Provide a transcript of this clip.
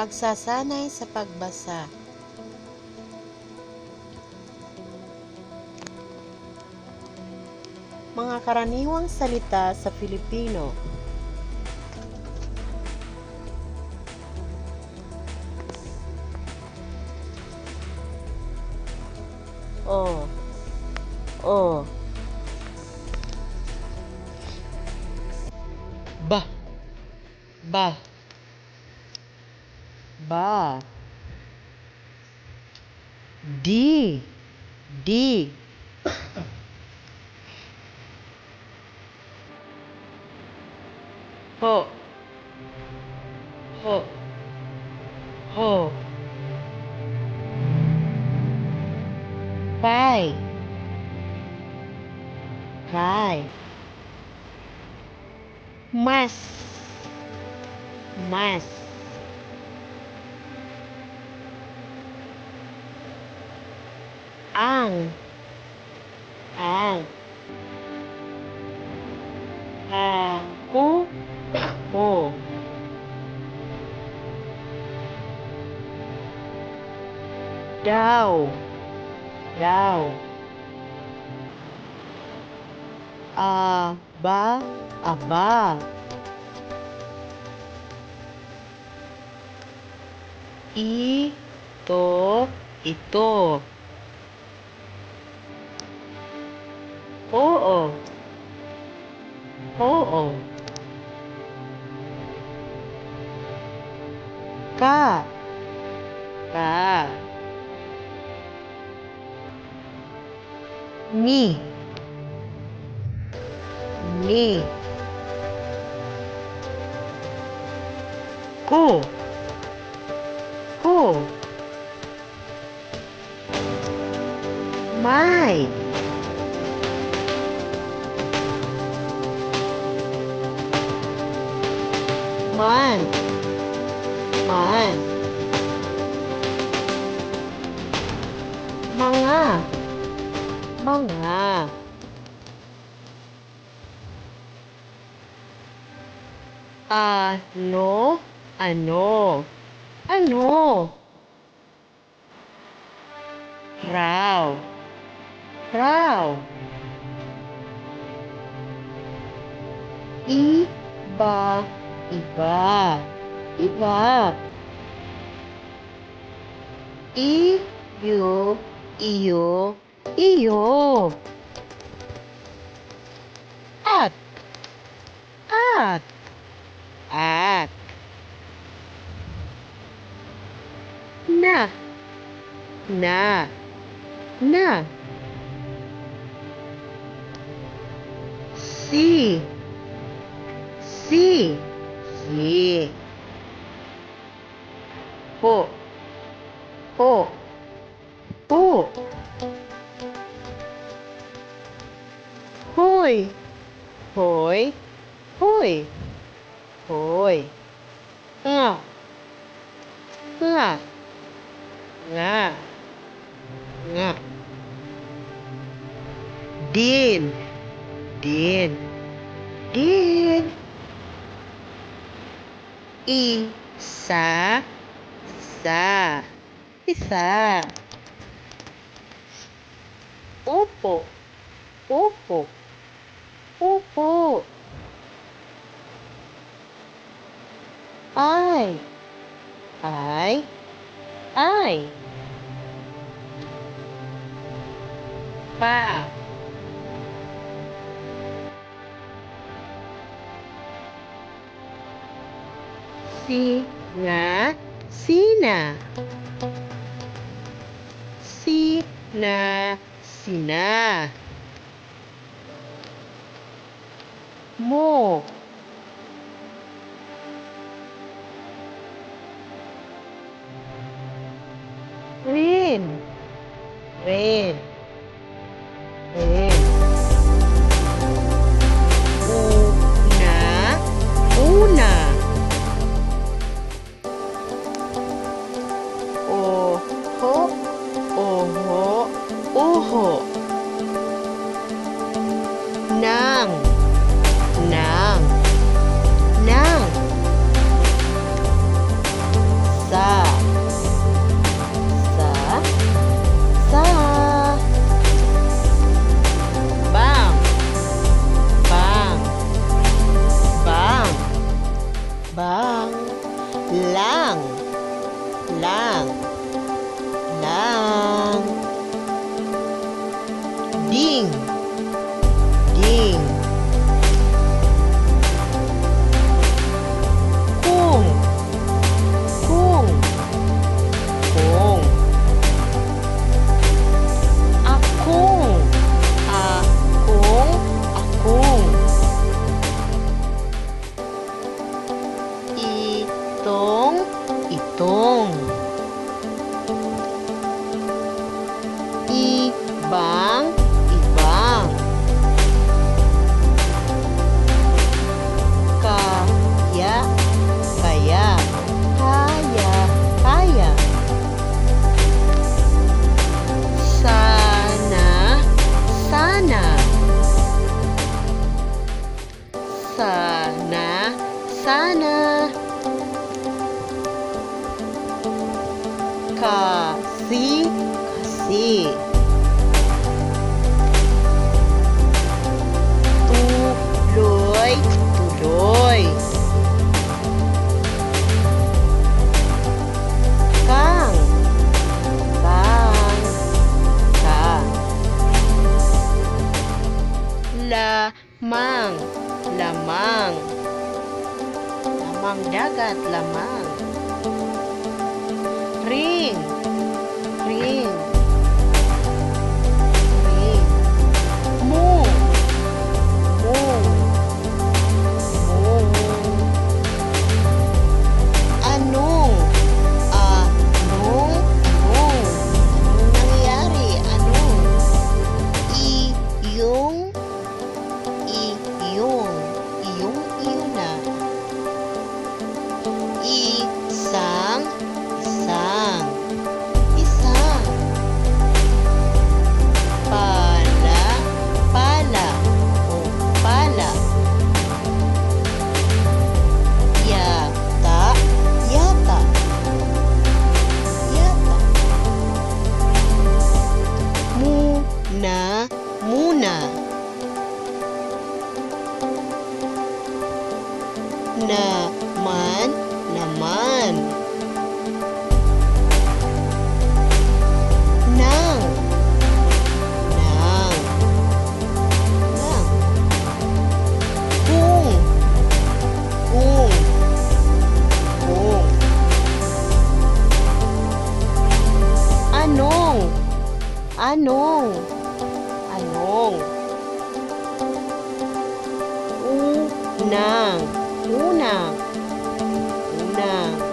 Pagsasanay sa pagbasa. Mga karaniwang salita sa Filipino. Oh. Oh. Ba. Ba. Ba. Di. Di. Ho. Ho. Ho. Pai. Pai. Mas. Mas. Ang. Ang. Aku. Ho. Daw. Daw. Aba. Aba. Ito. Ito. Oo. Oo. Ka. Ka. Ni. Ni. Ko. Ko. Mai. Man. Man. Mga. Mga. Ano? Ano? Ano? Raw. Raw. Iba. Iba. Iba. Iyo. Iyo. Iyo. At. At. At. Na. Na. Na. Si. Si. gì? Cô cô cô. Hôi hối hôi hôi. Ngà ngà ngà ngà điên điên điên Isa. Isa. Isa. Opo. Opo. Opo. Ay. Ay. Ay. Pa. Nga sina. Si na sina. Mo. Rin. Rin. Ding, ding. Kung, kung, kung. Akong, akong, akong. Itong, itong. Ibang, ibang. Lamang, lamang. Lamang dagat, lamang. Ring, ring. Naman, naman. Nang, nang. Nang. Kung, kung, kung. Anong, anong, Yeah.